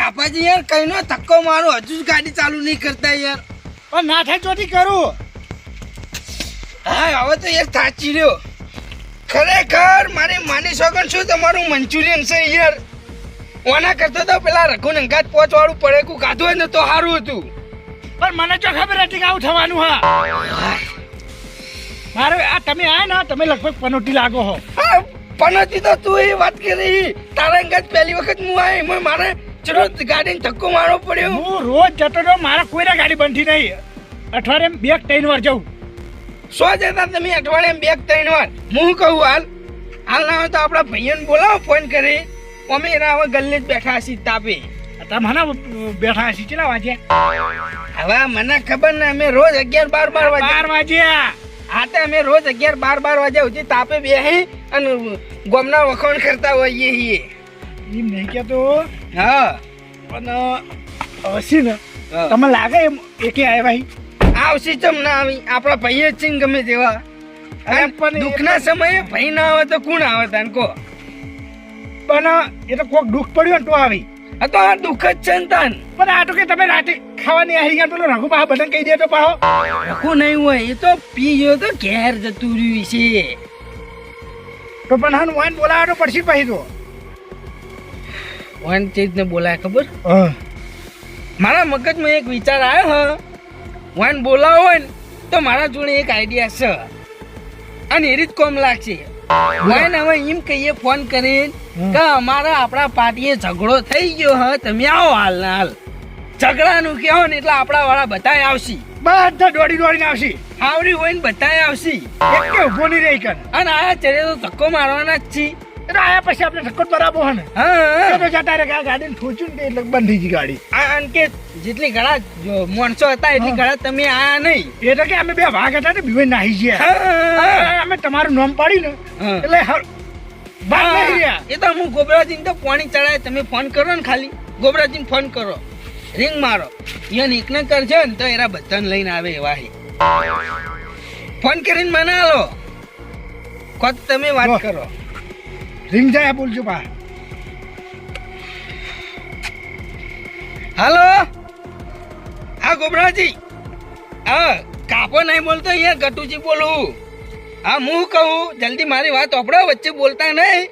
કાપાજી યાર કઈનો ધક્કો મારો. હજુ જ ગાડી ચાલુ નહીં કરતા યાર. પણ નાઠે ચોથી કરું. હા હવે તો યાર થાચી રહ્યો. ખરેખર મારે માની સોગન શું તમારું મંચુરિયન છે યાર? ઓના કરતો તો પેલા રઘુ નંગાત પોચ વાળું પડેકું કાધું હોય ને તો સારું હતું. પણ મને જો ખબર હતી કે આવું થવાનું હા. મારે આ તમે આયા ને તમે લગભગ પનોટી લાગો હો. પનોતી તો તું એ વાત કરી. તારા અંગાત પહેલી વખત હું આવી મારે ચલો ગાડીને ધક્કો મારવો પડ્યો. હું રોજ જતો તો મારા કોઈને ગાડી બનતી નહીં. અઠવાડિયે બે ત્રણ વાર જવું સો જતા તમે અઠવાડિયે બે ત્રણ વાર. હું કહું હાલ? હાલ ના હોય તો આપણા ભાઈઓને બોલાવો ફોન કરી. અમે એના હવે ગલ્લે જ બેઠા છીએ તાપે. મને બેઠા હશી ચેલા વાગ્યા? હવે મને ખબર ને અમે રોજ અગિયાર બાર બાર વાગે બાર વાગ્યા. હા તો અમે રોજ અગિયાર બાર બાર વાગ્યા સુધી તાપે બેહી અને ગોમના વખાણ કરતા હોઈએ છીએ. એમ નહીં કહેતો હા. પણ હસી ને તમે લાગે એમ એકે આવ્યા ભાઈ? આવશે ચમ ના આવી. આપણા ભાઈએ જ છે ને ગમે તેવા. પણ દુઃખના સમયે ભાઈ ના આવે તો કોણ આવે તને કહો. પણ એ તો કોક દુઃખ પડ્યું ને તો આવી. આ તો આ દુઃખ જ છે ને તન. પણ આ તો કે તમે રાતે ખાવાની આવી ગયા પેલો રઘુ પા બટન કહી દે તો પાહો. રઘુ નહીં હોય એ તો પી ગયો તો ઘેર જતું રહ્યું છે. તો પણ હાન વાન બોલાવો તો પડશે પછી તો. વન ને બોલાય ખબર? મારા મગજમાં એક વિચાર આવ્યો હ. વન બોલાવો હોય ને તો મારા જોડે એક આઈડિયા છે. અને એ રીત કોમ લાગશે. વન હવે એમ કહીએ ફોન કરીને કે અમારા આપણા પાર્ટીએ ઝઘડો થઈ ગયો હ. તમે આવો હાલ ને હાલ. ઝઘડાનું કહેવો ને એટલે આપણા વાળા બધાય આવશે. બધા દોડી દોડીને આવશે. આવડી હોય ને બધાય આવશે. એક ઊભો નહીં રહી કર. અને આ ચડે તો ધક્કો મારવાના જ છીએ એટલે આયા પછી આપણે ઠક્કર બરાબર હે ને. હા તો જતા રે ગાડીને ઠોચ્યું ને એટલે બંધ ગઈ ગાડી. આ કે જેટલી ગળા માણસો હતા એટલી ગળા તમે આયા નહીં. એટલે કે અમે બે ભાગ હતા ને બીવે નાહી ગયા. અમે તમારું નામ પાડી ને એટલે નહીં રહ્યા. એ તો હું ગોબરાજીને તો પાણી ચડાય તમે ફોન કરો ને ખાલી. ગોબરાજીને ફોન કરો. રિંગ મારો. ઈયોને એકને કરજો ને તો એરા બધાને લઈને આવે એવા હે. ફોન કરીને મને આલો. કોત તમે વાત કરો. રીંગ જાય બોલજો ભા હાલો? હા ગોબરાજી હા કાપો નહીં બોલતો અહીંયા ગટુજી બોલું. હા હું કહું જલ્દી મારી વાત આપણો વચ્ચે બોલતા નહીં.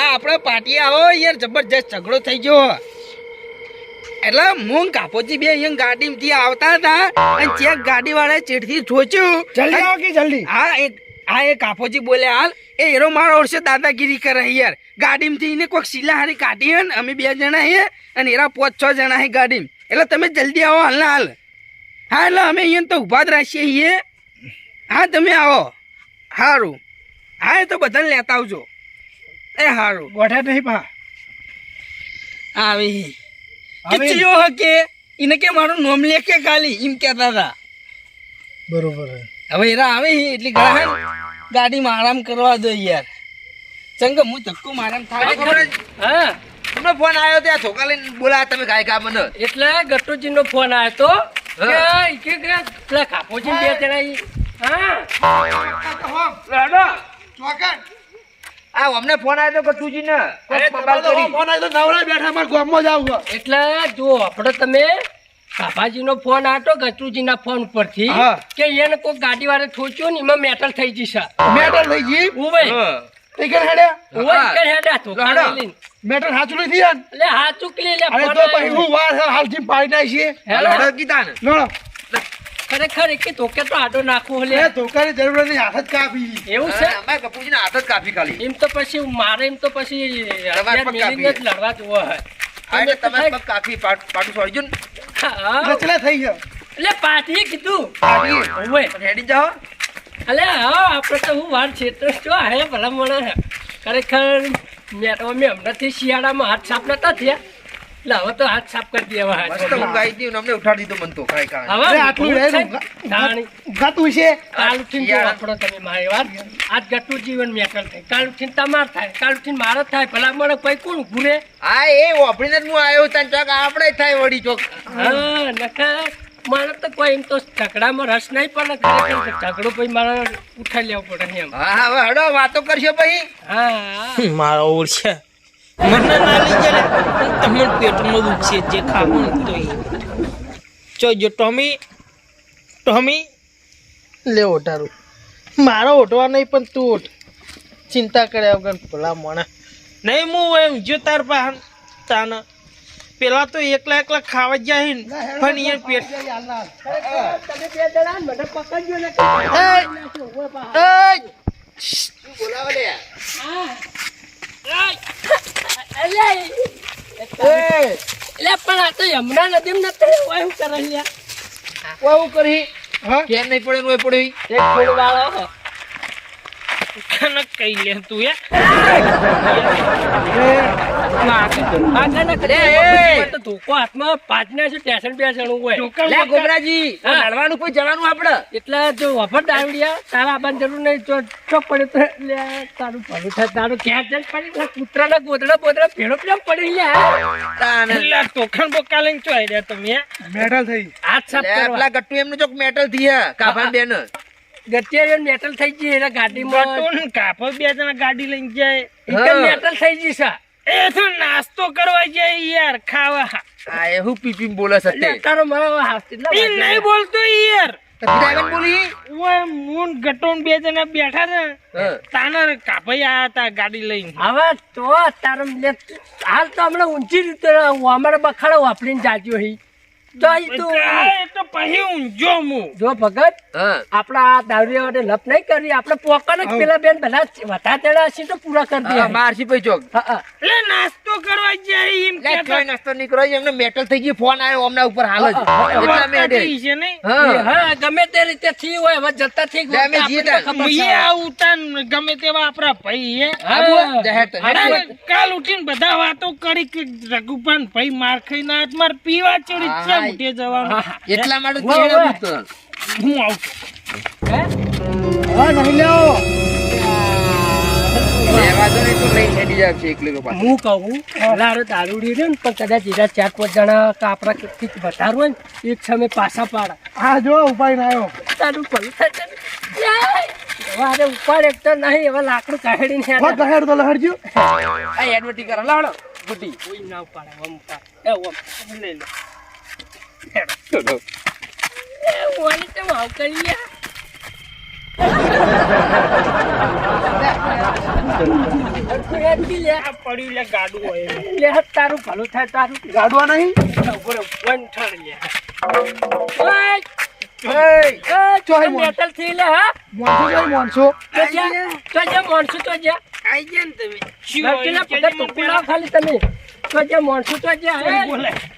આ આપણે પાર્ટી આવો અહીંયા જબરજસ્ત ઝઘડો થઈ ગયો. એટલે હું કાપોજી બે અહીંયા ગાડીમાંથી આવતા હતા અને ચેક ગાડીવાળાએ ચીઠથી જોચ્યું જલ્દી આવો કે જલ્દી? હા એક હા એ કાપોજી બોલે હાલ એ હીરો મારો ઓળશે દાદાગીરી કરે યાર. ગાડીમાંથી એને કોઈક શીલા હારી કાઢી હે અમે બે જણા હે અને એરા પાંચ છ જણા હે ગાડીમાં. એટલે તમે જલ્દી આવો હાલ ને હાલ. હા એટલે અમે અહીંયા તો ઊભા જ રાખીએ હા તમે આવો. સારું હા એ તો બધાને લેતા આવજો. એ સારું ગોઠા નહીં પા આવી. આવી. જો હકે એને કે? મારું નોમ લે કે ખાલી? એમ કહેતા હતા. બરોબર હવે એરા આવે એટલી ઘણા ગાડીમાં આરામ કરવા દો યાર. ચંગ હું ધક્કો મારામ થાય. હા તમને ફોન આવ્યો ત્યાં છોકરા લઈને બોલાયા તમે કાંઈ કા મને. એટલે ગટુજી નો ફોન આવ્યો તો કે પેલા કાપોજી બે જણા ઈ- હા. આ અમને ફોન આવ્યો તો કટુજી ને નવરા બેઠા અમારા ગામમાં જ આવું એટલે જો આપણે તમે કાપાજી નો ફોન આવ્યો ગટુજી ના ફોન ઉપરથી. કે એને કોઈ ગાડી વાળે થોચ્યો ને એમાં મેટલ થઈ જશે મેટર થઈ ગઈ? ઉવે. તે કે ઉવે હા. કે તો? હેડા. હાચું નથી યાર? એટલે હા ચૂકલી લે અરે તો પછી હું વાર છે, હાલથી પાડી નાખીએ. હેલો. કીધા ને લો ખરેખર એક ધોકે તો આડો નાખવો લે એ ધોકાની જરૂર હાથ જ કાપી. એવું છે? અમારે હાથ જ કાપી ખાલી. એમ તો પછી મારે એમ તો પછી. લડવા જોવો કાપી પાટ- પાટું છોડજો ને. રચલા થઈ ગયો. એટલે પાટીએ કીધું. ઓવે પણ હેડી જાઓ. અલે હા આપણે તો હું વાર ક્ષેત્ર જો હે ભલા હે ખરેખર મેં તો અમે હમણાંથી શિયાળામાં હાથ સાફ નતા થયા. એટલે તો હાથ સાફ કરી દેવા મસ્ત ઊંઘ આવી અમને ઉઠાડી દીધો મન તો ખાઈ ખાઈ હવે આટલું ભૂખ રહેલું છે. જાણી. ગાતું છે કાલ ઉઠીને જો આપણો તમે મારી વાત. આજ ગટુ જીવન મેકલ થાય. કાલ ઉઠીને તમાર થાય. કાલ ઉઠીને મારો થાય. ભલા મને કોઈ કોણ ઊભું રહે એ વાપરીને જ હું આવ્યો તને ચોક. આપણે થાય વળી ચોક. હા નખા મારે તો કોઈ એમ તો ઝઘડામાં રસ નહીં પણ ઝઘડો પછી મારે ઉઠાઈ લેવો પડે એમ. હા હવે હડો વાતો કરશો પછી. હા. મારો છે મને ના લઈ જાય તમને પેટમાં દુખશે જે ખાવું તો. જો ટોમી ટોમી લે ઓટારું. મારો ઓટવા નહીં પણ તું ઓટ. ચિંતા કર્યા વગર ભલા મોણા નહીં હું એમ જો તાર પાસે. તાના પેલા તો એકલા એકલા ખાવા જ જાય ને પણ એ પેટ તમે બે જણા મને પકડજો ને. એય! એટલે પણ આ તો યમુના નદી નથી હું કરે લ્યા વાવું કરી હા કેમ નહીં પડે રોય પડ્યો એક વાળો કને કઈ લે તું એ! ધોકો હાથમાં પાંચના છે ટેશન બેસણું હોય. ગોબરાજી લડવાનું કોઈ જવાનું આપડે? એટલે જો વફર દાવડિયા તારા આવવાની જરૂર નહીં જો ચો પડ્યો તો તારું ભલું થાય. તારું ક્યાં જઈને પડી કૂતરાના ગોદડા બોદડા ભેળો પેલા પડી લ્યા તાને. આ ટોકન બોકા લઈને ચો આઈ રહ્યા તમે મેટલ થઈ. હાથ સાફ કરવા. ગટ્ટુ એમનું ચોક મેટલ થયા હે કાભાન બેન. ગટિયા મેટલ થઈ ગઈ એટલે ગાડીમાં કાપો બે જણા ગાડી લઈને જાય. મેટલ થઈ ગઈ છે. એ તો નાસ્તો કરવા જાય યાર ખાવા. આ એ હું પીપી બોલે છે એટલે તારો મારો હાથ એ નહીં બોલતો યાર. ડ્રાઈવર બોલી? ઓય મૂન ગટોન બે જણા બેઠા ને તાના કાપાઈ આયા તા ગાડી લઈને. હવે તો તારો લે હાલ તો હમણાં ઊંચી રીતે અમારે બખાડો વાપરીને જાજો હી. તો ઈ તો તો પછી ઊંઝો હું જો ભગત હા. આપડા આ લપ નહીં કરી આપણે પોકન જ પેલા બેન બધા વધા તેડા છે તો પૂરા કરી દે મારસી પઈ ચોક હા હા. નાસ્તો કરવા જાય એમ લે કોઈ નાસ્તો નીકળો એમને મેટલ થઈ ગઈ ફોન આવ્યો અમના ઉપર હાલ જ. એટલા છે હા. ગમે તે રીતે થી હોય હવે જતા. મુઈએ આવું ગમે તેવા આપણા ભાઈ. અરે કાલ ઉઠીને બધા વાતો કરી કે રઘુપાન ભાઈ માર ખાઈ ના માર પીવા ચડી હા, ઉઠે જવાનું. એટલા માટે વાહ. પૂછતો. હું આવું હા? નહીં લેવો લેવા દો નહીં તો લઈને હેડી જાવ છે એકલી લોકો પાસે. હું કહું લારો દારૂડી રહ્યો ને પણ કદાચ એના ચાર પાંચ જણા કે કેટલીક વધારે હોય ને એક સમય પાછા પાડા. હા જો ઉપાય ના. આવ્યો તારું ભલું ઉપાડ એક તો નહીં હવે લાકડું હો તો આ એડવર્ટી કરો ગુટી કોઈ ના ઉપાડે ઓમ ઉપાડે. એ ઓમ લઈ લો. તારું ભલું તો હા મોનસો તો જા જા ગયા ને તમે ખાલી તમે તો જા જા હે. બોલાય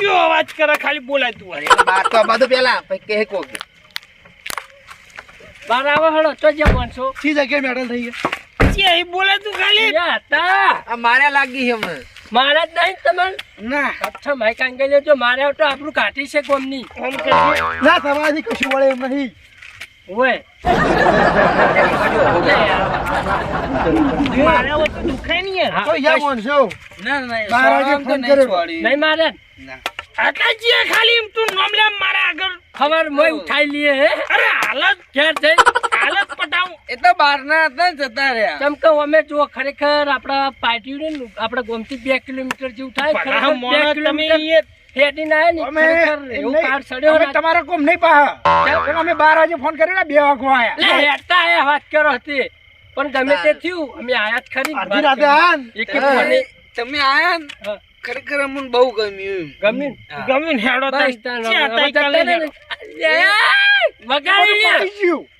શું અવાજ કરે? ખાલી બોલાય તું અરે તો બધું પેલા પછી કહે કોક બાર આવો હળો તો જે બનશો સી જગ્યાએ મેડલ થઈ ગયા? જે અહીં બોલે તું ખાલી. આ મારે લાગી છે હમણાં. મારા જ નહીં તમને ના. અચ્છા માઈક આંગલ લેજો મારે તો આપણું કાઢી છે કોમની. આમ કરજે. ના તમારી કશું વળે એમ નહીં. ઓય. મારા તો દુખાય નહીં તો યા મોનસો ના ના વાગે ફોન કર્યો. નહીં મારે? આકાજી ખાલી એમ તું નોમલે મારા આગળ. ખબર મોય ઉઠાઈ લીએ હે? અરે હાલત ક્યાં જઈ હાલત પટાઉ એ તો બહાર ના હતા જતા રહ્યા. કેમ કે અમે જો ખરેખર આપણા પાર્ટી ને આપણા ગોમથી બે કિલોમીટર જેવું થાય બે કિલોમીટર ને ખરેખર એવું કાર્ડ સડ્યો અમે ને તમારા કોમ નહીં પાહા. અમે બાર વાગે ફોન કર્યો ને બે વાગવા આયા. હેડતા આયા વાત કરો હતી પણ ગમે તે થયું અમે આયા જ ખરી રાતે આયા ને. એક એક ફોને તમે આયા ખરેખર અમને બહુ ગમ્યું ગમ્યું? ગમ્યું ને હેડો.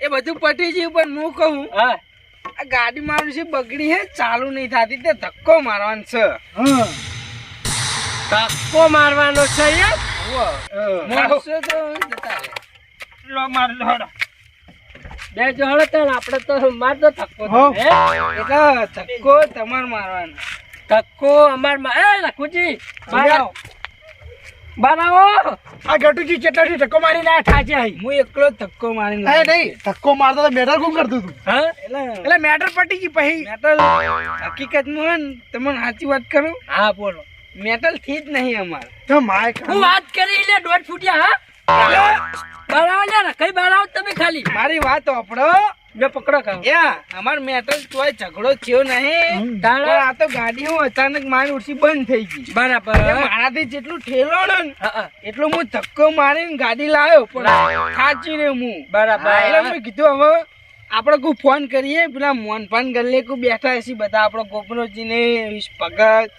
એ બધું પટી ગયું. પણ હું કહું આ ગાડી મારું છે બગડી હે ચાલુ નહીં થતી તે ધક્કો મારવાનો છે. હા. ધક્કો મારવાનો છે યાર. બે જોડે આપણે તો મારતો ધક્કો એટલે ધક્કો તમારે મારવાનો. ધક્કો અમાર એ લખુજી આવો આવો આ ગટુજી ચેટલાથી ધક્કો મારી ના ઠાચે આઈ હું એકલો ધક્કો મારીને એ નહીં ધક્કો મારતો તો મેટર કોણ કરતું તું હા? એટલે એટલે મેટર પટી ગઈ પછી. મેટર હકીકતમાં ને, તમને સાચી વાત કરું? હા બોલો. મેટલથી જ નહીં અમારે. તો માય હું વાત કરી લે દોઢ ફૂટ્યા હા? બાર આવો લે કઈ બાર તમે ખાલી. મારી વાત ઓપડો લે પકડો કા? યા અમાર મેટલ તોય ઝઘડો થયો નહીં. તારા આ તો ગાડી હું અચાનક મારી ઉઠી બંધ થઈ ગઈ. બરાબર. મારાથી જેટલું ઠેલો ને. એટલો હું ધક્કો મારીને ગાડી લાવ્યો પણ ખાચી રે હું. બરાબર. એટલે મેં કીધું હવે આપણે કોઈ ફોન કરીએ પેલા મોનપાન ગલ્લે કોઈ બેઠા હશે બધા આપણો ગોપનોજીને ભગત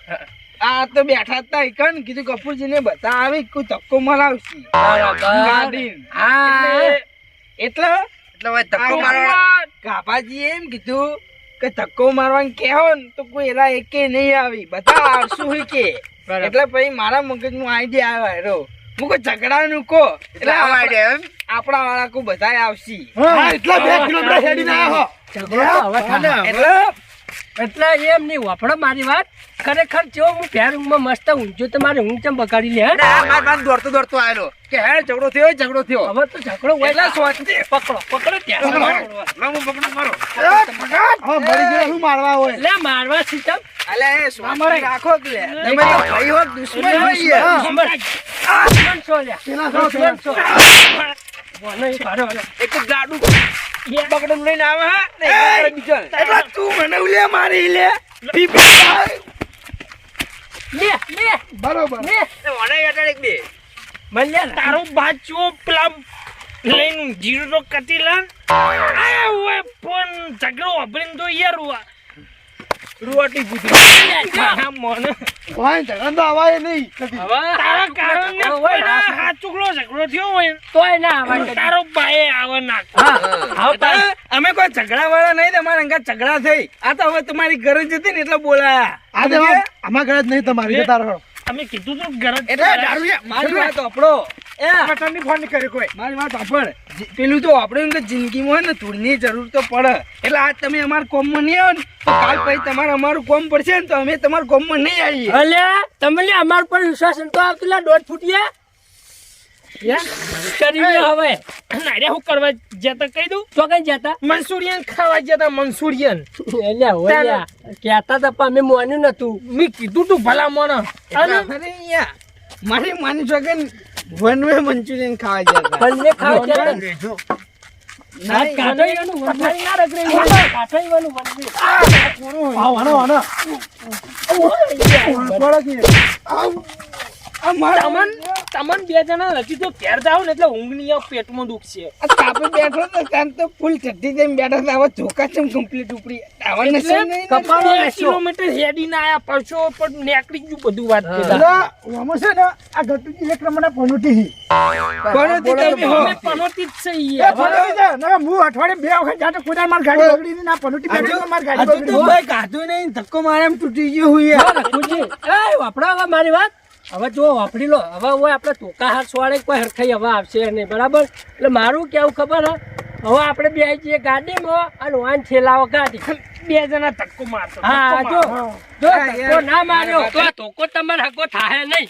આ તો બેઠા હતા કણ કીધું કપૂરજી ને બધા આવી કોઈ ધક્કો મરાવશે. ગાડી હા. એટલે આ કાપાજી એમ કીધું કે ધક્કો મારવાનું કહેવો ને તો કોઈ એરા એકે નહીં આવી. બધા આવશું હોય કે. એટલે પછી મારા મગજમાં આઈડિયા આવ્યો હેરો હું કોઈ ઝઘડાનું કહો. એટલે આપણા આપણા વાળા કો બધા આવશે. હા એટલા બે કિલોમીટર હેડીને આયા ઝઘડો હવે. એટલે એટલે એમ નહીં વાપડો મારી વાત. ખરેખર જો હું ભેર ઊંઘમાં મસ્ત ઊંઘજો તો મારે ઊંઘ ચમ બગાડી લે હે? દોડતો દોડતો આવેલો કે હે ઝઘડો થયો ઝઘડો થયો. હવે તો ઝઘડો હોય. એટલે પકડો પકડો ત્યાં. હું પકડો મારો. હા મરી ગયો હું મારવા હોય? લે મારવા સીતમ અલે એ સોચતી રાખો કે લે. તમે તો ભાઈ હો. દુશ્મન હોય દુશ્મન. છો લ્યા. પેલા છો, દુશ્મન છો. બોલો. એક ગાડું બગડું લઈને આવે હા? ને બીજો. એટલે તું મને ઉલે મારી લે. લે લે. બરોબર. લે. મને યાદ એક બે? મલ્યા તારો બાચો પેલા લઈને જીરો તો કતી લા. આયા હોય ફોન ઝઘડો વાપરીને તો યાર રૂવાટી પૂછી. મોને. ભાઈ ઝઘડા તો આવાય નહીં. કદી. તારા કારણે હાથ ચુકલો ઝઘડો થયો હોય. તોય ના આવાય તારો ભાઈ આવે ના હા હા. અમે કોઈ ઝઘડા વાળા નહીં તમારા અંગા ઝઘડા થઈ. આ તો હવે તમારી ગરજ હતી ને એટલે બોલાયા. આ તો આમાં- આમાં ગરજ નહીં તમારી તારો અમે કીધું તું ગરજ એટલે મારી વાત આપડો એ! ફોન કર્યો કોઈ. મારી વાત આપણ પેલું તો આપણે એમ કે જિંદગીમાં હોય ને ધૂળની જરૂર તો પડે. એટલે આજ તમે અમારા કોમમાં નહીં આવો ને તો કાલ પછી તમારે અમારું કોમ પડશે ને તો અમે તમારા કોમમાં નહીં આવીએ. અલ્યા તમે લે અમાર પર વિશ્વાસ નતો આવતો લે દોઢ ફૂટિયા હવે. નારે હું કરવા જતા કહી દઉં? તો કઈ જતા? મંચુરિયન ખાવા જતા મંચુરિયન એટલે હોય કેતા હતા પણ અમે મોન્યું નતું મેં કીધું તું ભલા મોણ અરે અહીંયા મારી માની શકે ને વન વે મંચુરિયન ખાવા જતા પણ મેં ખાવા જતા ના રેજો. આ વન વે ના રગડાઈ. કાઠાઈવાનું વનવાળી. આવો, આનો, આનો. બોલો કે. આ મારા તમન તમન બે જણા નથી તો ઘેર જાવ ને એટલે ઊંઘ નહીં આવે પેટમાં દુખશે આ તાપે બેઠો તો ત્યાં તો ફૂલ ચડ્ડી જઈને બેઠા તો આવા ચોખા ચમ કમ્પ્લીટ ઉપડી કિલોમીટર હેડીને આયા પરસો પણ નીકળી ગયું બધું વાત હા. કીધા એટલે આમાં છે ને આ ગટુજી એક નંબરના પનોટી હી. કોનો તમે હો? અમે જ છે એ પનોટી છે. નકર હું અઠવાડિયે બે વખત જાતો કોઈ દાડો મારી ગાડી બગડી ના પનોટી બેઠી તો ગાડી બગડી. તો ભાઈ કાઢું નહીં ધક્કો મારે એમ તૂટી ગયો હું વાપરો હવે મારી વાત હવે જો વાપરી લો હવે હોય આપણે ટોકા હાથ સોળે કોઈ હરખાઈ હવા આવશે નહીં બરાબર એટલે મારું કેવું ખબર હે હવે આપણે બે જઈએ ગાડીમાં અને વાન છેલાવો ગાડી બે જણા ધક્કો મારતો હા જો જો ધક્કો ના માર્યો. તો ધોકો તમારે હકો થાહે નહીં.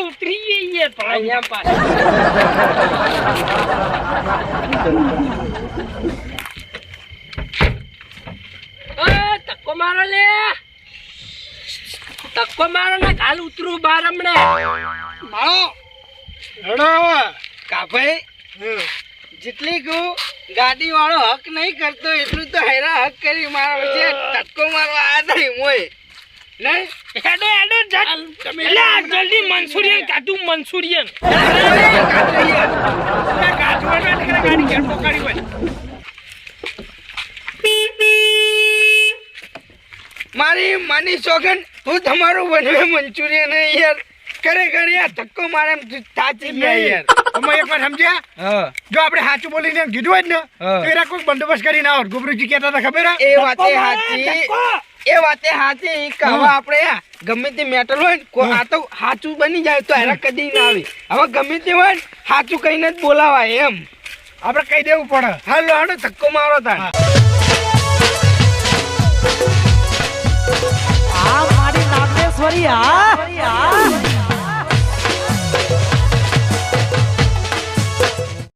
ઉતરી ધક્કો મારો લે ધક્કો મારો ને કાલ ઉતરું બાર હમણે માળો રડો. કાભાઈ જેટલી કહું ગાડી વાળો હક નહીં કરતો એટલું તો હેરા હક કરી મારો છે ધક્કો મારો આ નહીં મોય હેડો હેડો જટ. લે આ જલ્દી કાઢું ગાડી હોય મારી માની સોગન હું તમારું બનવે મંચુરિયન યાર ખરેખર યાર ધક્કો મારે તાચી ગયા યાર. અમે એક વાર સમજ્યા? જો આપણે સાચું બોલીને કીધું હોય ને. તો એના કોઈ બંદોબસ્ત કરીને આવો. ગુબરુજી કહેતા હતા ખબર એ વાતે સાચી એ વાતે સાચી કે હવે આપણે ગમે તે મેટલ હોય ને આ તો સાચું બની જાય તો એના કદી ના આવે. હવે ગમે તે હોય ને સાચું કહીને જ બોલાવાય એમ. આપણે કહી દેવું પડે. હાલો હાલો ધક્કો મારો તાર આ મારી નાગેશ્વરી આ